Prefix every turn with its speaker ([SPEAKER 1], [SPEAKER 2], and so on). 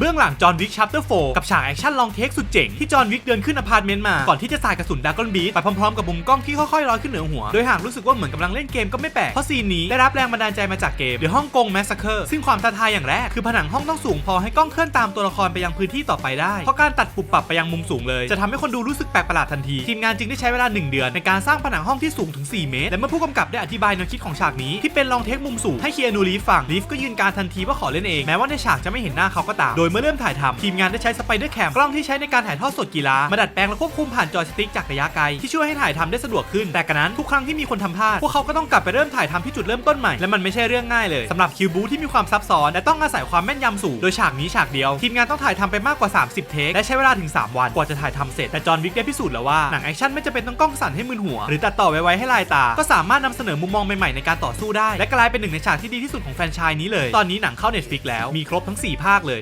[SPEAKER 1] เบื้องหลังจอห์นวิกชัปเตอร์โฟกับฉากแอคชั่นลองเทคสุดเจ๋งที่จอห์นวิกเดินขึ้นอพาร์ตเมนต์มา ก่อนที่จะสาดกระสุนดากอนบีไปพร้อมๆกับมุมกล้องที่ค่อยๆลอยขึ้นเหนือหัว โดยหากรู้สึกว่าเหมือนกำลังเล่นเกมก็ไม่แปลก เพราะซีนนี้ได้รับแรงบันดาลใจมาจากเกม The ฮ่องกง Massacre ซึ่งความท้าทายอย่างแรก คือผนังห้องต้องสูงพอให้กล้องเคลื่อนตามตัวละครไปยังพื้นที่ต่อไปได้ เพราะการตัดปุบปรับไปยังมุมสูงเลย จะทำให้คนดูรู้สึกแปลกประหลาดทันทีทีมงานจึงได้ใช้เวลา 1 เดือนในการสร้างผนังห้องที่สูงถึง 4 เมตรและเมื่อผู้กำกับได้อธิบายแนวคิดของฉากนี้ที่เป็นลองเทคมุมสูงให้เคียนูรีฟฟังรีฟก็ยืนการทันทีว่าขอเล่นเองแม้ว่าในฉากจะไม่เห็นหน้าเขาก็ตามโดยเมื่อเริ่มถ่ายทำทีมงานได้ใช้สไปเดอร์แคมกล้องที่ใช้ในการถ่ายทอดสดกีฬามาดัดแปลงและควบคุมผ่านจอยสติ๊กจากระยะไกลที่ช่วยให้ถ่ายทำได้สะดวกขึ้น แต่กระนั้นทุกครั้งที่มีคนทำพลาดพวกเขาก็ต้องกลับไปเริ่มถ่ายทำที่จุดเริ่มต้นใหม่และมันไม่ใช่เรื่องง่ายเลยสำหรับคิวบูที่มีความซับซ้อนและต้องอาศัยความแม่นยำสูงโดยฉากนี้ฉากเดียว ทีมงานต้องถ่ายทำไปมากกว่า 30 เทคและใช้เวลาถึง 3 วันกว่าจะถ่ายทำเสร็จแต่จอห์นวิกได้พิสูจน์แล้วว่าหนังแอคชั่นไม่จำเป็นต้องกล้องสั่นให้มึนหัว หรือตัดต่อไวๆให้ลายตา ก็สามารถนำเสนอมุมมองใหม่ๆในการต่อสู้ได้ และกลายเป็นหนึ่งในฉากที่ดีที่สุดของแฟนชส์นี้เลย ตอนนี้หนังเข้า Netflix แล้วมีครบทั้ง 4 ภาคเลย